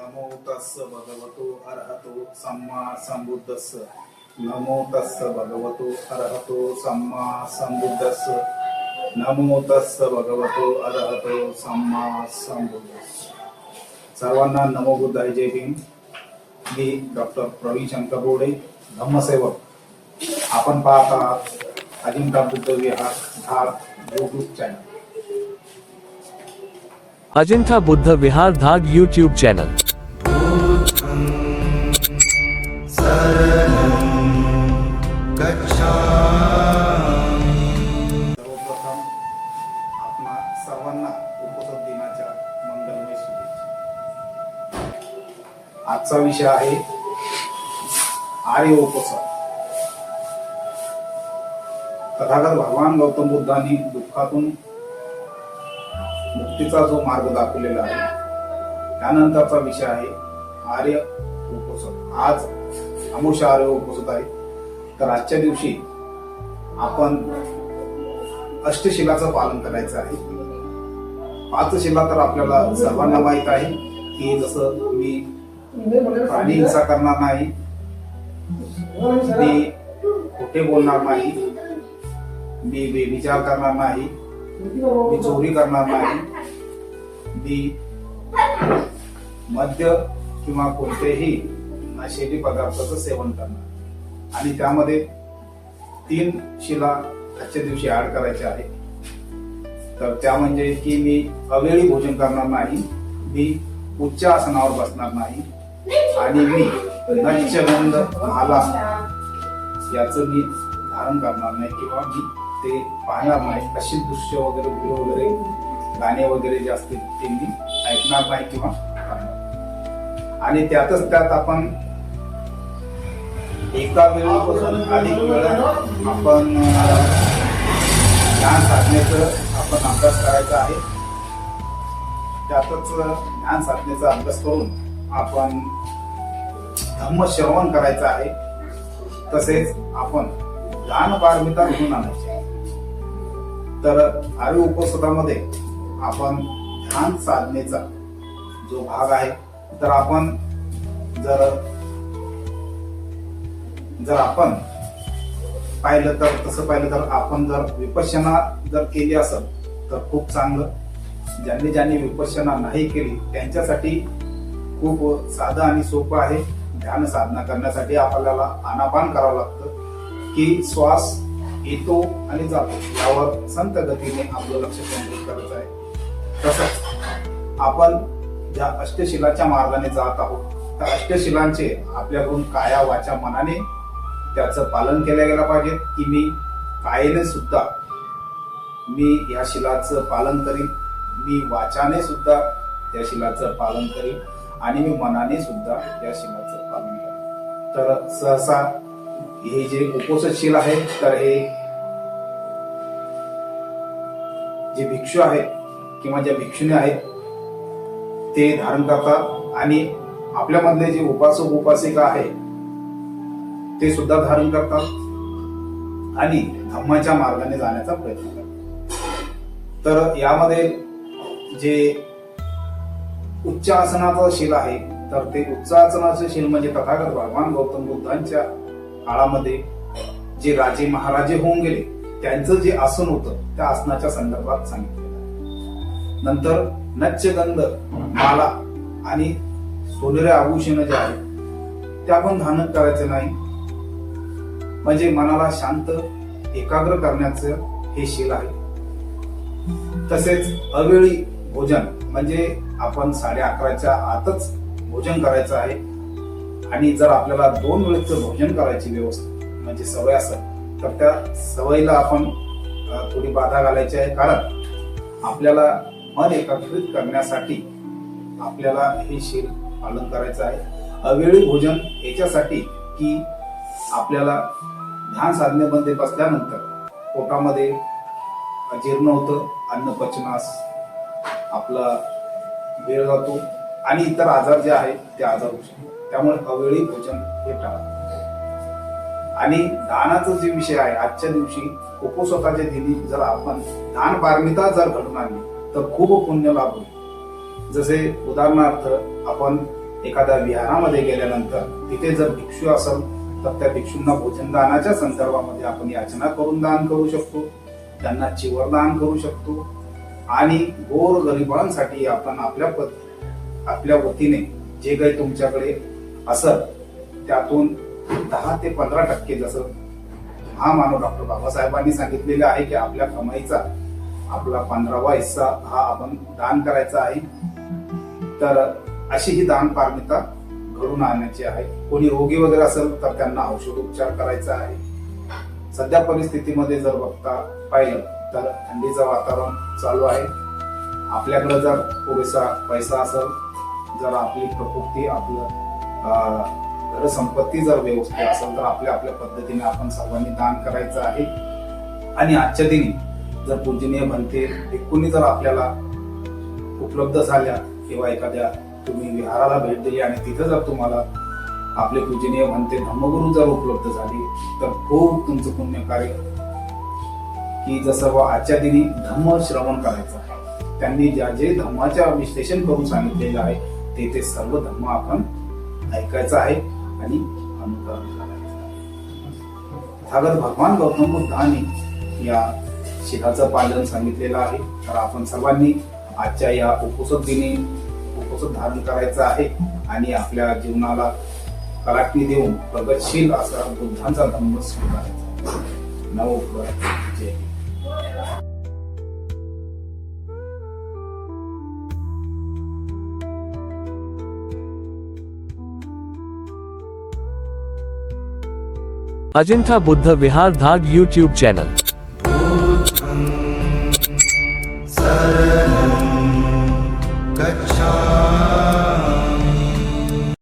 नमो तस्स भगवतो अरहतो सम्मा संबुद्धस्स नमो तस्स भगवतो अरहतो सम्मा संबुद्धस्स नमो तस्स भगवतो अरहतो सम्मा संबुद्धस्स सर्वांना नमो बुद्धाय जय भीम। मी डॉक्टर प्रवीण शंकर बोडे, धम्मसेवक। आपण पाहत आहात अजिंठा बुद्ध विहार धार यूट्यूब चॅनल अजिंठा बुद्ध विहार धाग यूट्यूब चॅनल सर्वप्रथम आपणा सर्वांना उपसत दिनाच्या मंगलमय शुभेच्छा. आजचा विषय आहे आर्य उपसत तथागत भगवान गौतम बुद्धांनी दुःखातून मुक्तीचा जो मार्ग दाखवलेला आहे त्यानंतरचा विषय आहे आर्य उपसत आज अमुष आरोग्य पोचत आहे. तर आजच्या दिवशी आपण अष्टशिलाचं पालन करायचं आहे. पाच शिला तर आपल्याला सर्वांना माहीत आहे की जसं मी प्राणी हिंसा करणार नाही मी खोटे बोलणार नाही मी बेविचार करणार नाही मी चोरी करणार नाही मी मद्य किंवा कोणतेही नशेली पदार्थाचं सेवन करणार. आणि त्यामध्ये तीन शिला आजच्या दिवशी ऍड करायच्या आहे. तर त्या म्हणजे की मी अवेळी भोजन करणार नाही मी उच्च आसनावर बसणार नाही आणि मी नच्चगंध आला याचं मी धारण करणार नाही किंवा मी ते पाहणार नाही. अशी दृश्य वगैरे व्हिडिओ वगैरे गाणे वगैरे जे असतील ते मी ऐकणार नाही किंवा आणि त्यातच त्यात आपण एका वेळेपासून अधिक वेळ आपण ज्ञान साधनेचं आपण अभ्यास करायचा आहे. त्यातच ज्ञान साधनेचा अभ्यास करून आपण धम्म श्रवण करायचं आहे. तसेच आपण दान पारमिता घेऊन आणायचे तर आर्य उपसदामध्ये आपण ध्यान साधनेचा जो भाग आहे तर आपण जर जर आपण पाहिलं तर तसं पाहिलं तर आपण जर विपश्यना जर केली असेल तर खूप चांगलं. ज्यांनी ज्यांनी विपश्यना नाही केली त्यांच्यासाठी खूप साधं आणि सोपं आहे ध्यान साधना करण्यासाठी आपल्याला आनापान करावं लागतं की श्वास येतो आणि जातो यावर संत गतीने आपलं लक्ष केंद्रित करायचं आहे. तसंच आपण ज्या अष्टशिलाच्या मार्गाने जात आहोत त्या अष्टशिलांचे आपल्याकडून काया वाचा मनाने त्याचं पालन केलं गेलं पाहिजे. की मी कायेने सुद्धा मी या शिलाचं पालन करीन. मी वाचाने सुद्धा या शिलाचं पालन करीन. आणि मी मनाने सुद्धा या शिलाचं पालन करेन. तर सहसा हे जे उपोषशील आहे तर हे जे भिक्षू आहेत किंवा ज्या भिक्षुनी आहेत ते धारण करतात. आणि आपल्यामधले जे उपासक उपासिका आहे ते सुद्धा धारण करतात. आणि धम्माच्या मार्गाने जाण्याचा प्रयत्न करतात. तर यामध्ये जे उच्च आसनाचं शील आहे तर ते उच्च आसनाचं शील म्हणजे तथागत भगवान गौतम बुद्धांच्या काळामध्ये जे राजे महाराजे होऊन गेले त्यांचं जे आसन होतं त्या आसनाच्या संदर्भात सांगितलेलं आहे. नंतर नच्चगंध माला आणि सोनेरे आभूषण जे आहेत त्या पण धारण करायचं नाही. म्हणजे मनाला शांत एकाग्र करण्याचं हे शील आहे. तसेच अवेळी भोजन म्हणजे आपण साडे अकराच्या आतच भोजन करायचं आहे. आणि जर आपल्याला दोन वेळेचं भोजन करायची व्यवस्था म्हणजे सवय असेल तर त्या सवयीला आपण थोडी बाधा घालायची आहे. कारण आपल्याला मन एकत्रित करण्यासाठी आपल्याला हे शील पालन करायचं आहे. अवेळी भोजन याच्यासाठी की आपल्याला ध्यान साधनेमध्ये बसल्यानंतर पोटामध्ये जीर्ण होतं अन्न पचनास आपला वेळ जातो आणि इतर आजार जे आहेत ते आजार होऊ शकतात. त्यामुळे अवेळी भोजन हे टाळा. आणि दानाचा जे विषय आहे आजच्या दिवशी उपस्वताच्या दिनी जर आपण दान पारमिता जर घडून आणली तर खूप पुण्य लाभ होईल. जसे उदाहरणार्थ आपण एखाद्या विहारामध्ये गेल्यानंतर तिथे जर भिक्षू असेल तर त्या भिक्षूंना भोजनदानाच्या संदर्भामध्ये आपण याचना करून दान करू शकतो त्यांना चिवर दान करू शकतो आणि गोर गरिबांसाठी आपण आपल्या पद आपल्या वतीने जे काही तुमच्याकडे असत त्यातून दहा ते पंधरा टक्के जसं हा मानव डॉक्टर बाबासाहेबांनी सांगितलेलं आहे की आपल्या कमाईचा आपला पंधरावा हिस्सा हा आपण दान करायचा आहे. तर अशी ही दान पारमिता घडून आणण्याची आहे. कोणी रोगी वगैरे असेल तर त्यांना औषधोपचार करायचा आहे. सध्या परिस्थितीमध्ये जर बघता पाहिलं तर थंडीचं वातावरण चालू आहे. आपल्याकडे जर पुरेसा पैसा असेल जर आपली प्रकृती आपलं अं, घरसंपत्ती जर व्यवस्थित असेल तर आपल्या आपल्या पद्धतीने आपण सर्वांनी दान करायचं आहे. आणि आजच्या दिनी जर पूजनीय म्हणते भिक्खूंनी जर आपल्याला उपलब्ध झाल्या किंवा एखाद्या तुम्ही विहाराला भेट दिली आणि तिथं जर तुम्हाला आपले पूजनीय म्हणते धर्मगुरू जर उपलब्ध झाले तर खूप तुमचं पुण्य कार्य की जसं व आजच्या दिनी धम्म श्रवण करायचं आहे त्यांनी ज्या जे धम्माच्या विश्लेषण करून सांगितलेलं आहे ते ते सर्व धम्म आपण ऐकायचं आहे आणि अनुकरण करायचं तथागत भगवान गौतम बुद्धाने या शिखाचं पालन सांगितलेलं आहे. तर आपण सर्वांनी आजच्या या उपसत दिनी उपसत धारण करायचं आहे. आणि आपल्या जीवनाला कलाटणी देऊन प्रगतशील असा बुद्धांचा धम्म स्वीकारायचा. नव जय अजिंठा बुद्ध विहार धाग यूट्यूब चॅनल